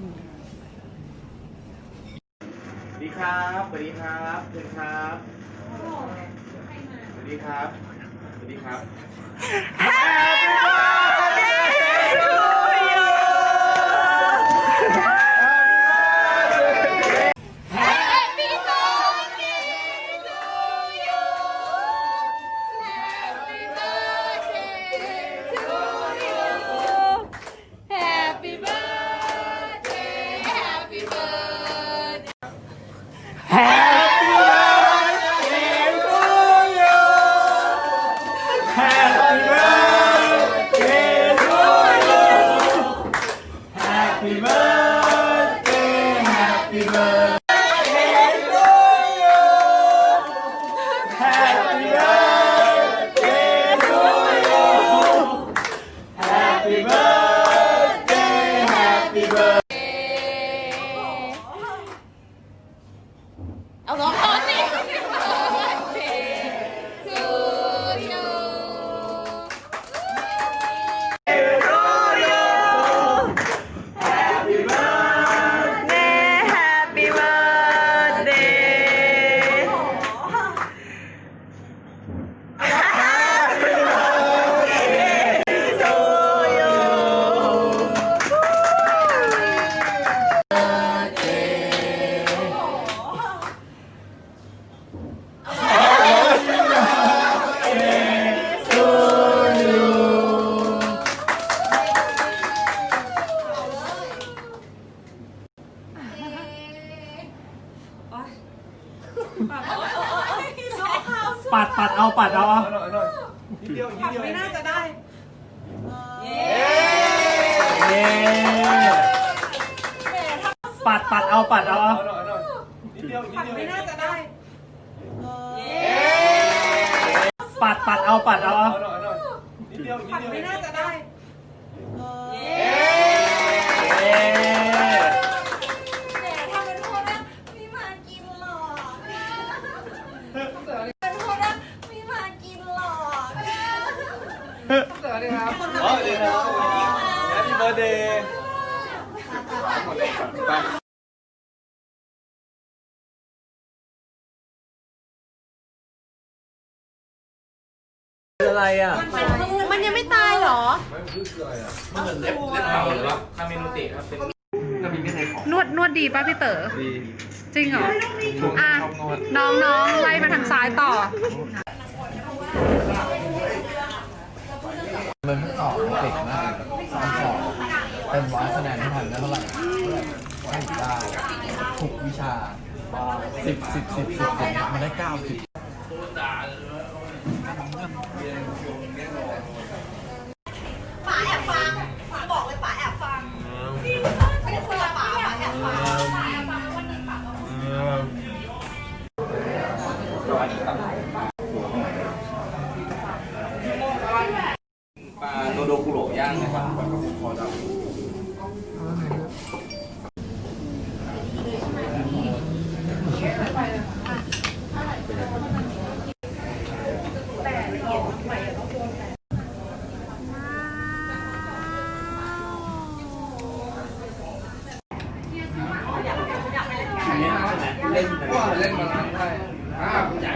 นสวัสดีครับสวัสดีครับเชิญครับสวัสดีครับสวัสดีครับเอาร้องก่อ ปัดปัดเอาปัดเอาเอาหน่อยหน่อยนิดเดียวนิดเดียวไม่น่าจะได้เย้ปัดปัดเอาปัดเอาเอาหน่อยหน่อยนิดเดียวนิดเดียวไม่น่าจะได้ปัดปัดเอาปัดเอาเอาหน่อยหน่อยนิดเดียวนิดเดียวไม่น่าจะได้เย้ แต่ถ้าเป็นโทษนะพี่มากินหลอกเป็นโทษนะพี่มากินหลอก สวัสดี ครับอ๋อดีครับ Happy birthday หมดเลยไปอะไรอะ มันยังไม่ตายเหรอ มันเหมือนเล็บเล็บเต่าหรือว่าคาเมนุติครับเป็นกระบี่ไม่ใช่ของนวดนวดดีป่ะพี่เต๋อดีจริงเหรอ อะ น้องน้องไล่มาทางซ้ายต่อ มันไม่สอบเก่งมากสอนสอบเต็มร้อยคะแนนที่ทำได้เท่าไหร่ให้เก้าทุกวิชาสิบสิบสิบสิบอย่างเงี้ยมันได้เก้าสิบป๋าแอบฟังป๋าบอกเลยป๋าแอบฟังไม่ได้คุยกับป๋าป๋าแอบฟังป๋าแอบฟังวันนึ่งป๋าก็ ปลาโดโดกุโรย่างนะครับพอจะ เล่น เล่นมาแล้วได้อ่าใหญ่